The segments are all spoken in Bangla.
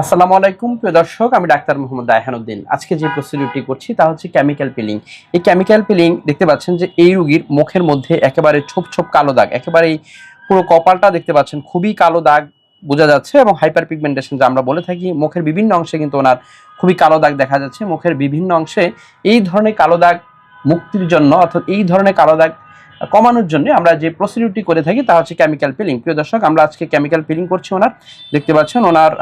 আসসালামু আলাইকুম, প্রিয় দর্শক, আমি ডাক্তার মোহাম্মদ রায়হানুদ্দিন আজকে যে প্রসিডিউরটি করছি, তা হচ্ছে কেমিক্যাল পিলিং এই কেমিক্যাল পিলিং দেখতে পাচ্ছেন যে এই রুগীর মুখের মধ্যে একেবারে ছোপ ছোপ কালো দাগ একেবারেই পুরো কপালটা দেখতে পাচ্ছেন খুবই কালো দাগ বোঝা যাচ্ছে এবং হাইপার পিগমেন্টেশন যা আমরা বলে থাকি, মুখের বিভিন্ন অংশে কিন্তু ওনার খুবই কালো দাগ দেখা যাচ্ছে। মুখের বিভিন্ন অংশে এই ধরনের কালো দাগ মুক্তির জন্য অর্থাৎ এই ধরনের কালো দাগ কমানোর জন্য আমরা যে প্রসিডিউরটি করে থাকি, তা হচ্ছে কেমিক্যাল পিলিং প্রিয় দর্শক, আমরা আজকে কেমিক্যাল পিলিং করছি ওনার। দেখতে পাচ্ছেন ওনার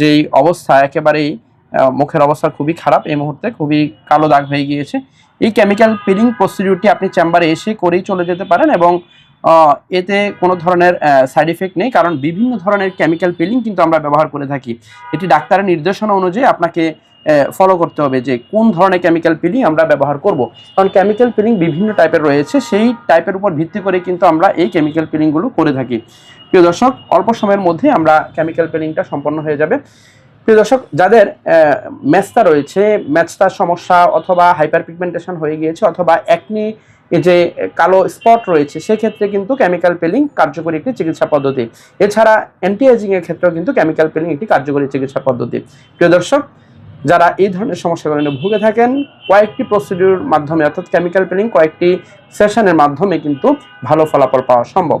যেই অবস্থা, একেবারেই মুখের অবস্থা খুবই খারাপ, এই মুহূর্তে খুবই কালো দাগ হয়ে গিয়েছে। এই কেমিক্যাল পিলিং প্রসিডিউরটি আপনি চেম্বারে এসে করেই চলে যেতে পারেন এবং এতে কোনো ধরনের সাইড এফেক্ট নেই, কারণ বিভিন্ন ধরনের কেমিক্যাল পিলিং কিন্তু আমরা ব্যবহার করে থাকি। এটি ডাক্তারের নির্দেশনা অনুযায়ী আপনাকে ফলো করতে হবে যে কোন ধরনের কেমিক্যাল পিলিং আমরা ব্যবহার করব। কারণ কেমিক্যাল পিলিং বিভিন্ন টাইপের রয়েছে, সেই টাইপের উপর ভিত্তি করে কিন্তু আমরা এই কেমিক্যাল পিলিংগুলো করে থাকি। প্রিয় দর্শক, অল্প সময়ের মধ্যে আমরা কেমিক্যাল পেলিংটা সম্পন্ন হয়ে যাবে। প্রিয় দর্শক, যাদের ম্যাচটা রয়েছে ম্যাচটার সমস্যা অথবা হাইপার পিগমেন্টেশন হয়ে গিয়েছে অথবা একনি যে কালো স্পট রয়েছে, সেক্ষেত্রে কিন্তু কেমিক্যাল পেলিং কার্যকরী একটি চিকিৎসা পদ্ধতি। এছাড়া অ্যান্টি এর ক্ষেত্রেও কিন্তু কেমিক্যাল পেলিং একটি কার্যকরী চিকিৎসা পদ্ধতি। প্রিয় দর্শক, যারা এই ধরনের সমস্যাগুলো নিয়ে ভুগে থাকেন, কয়েকটি প্রসিডিউর মাধ্যমে, অর্থাৎ কেমিক্যাল পেলিং কয়েকটি সেশনের মাধ্যমে কিন্তু ভালো ফলাফল পাওয়া সম্ভব।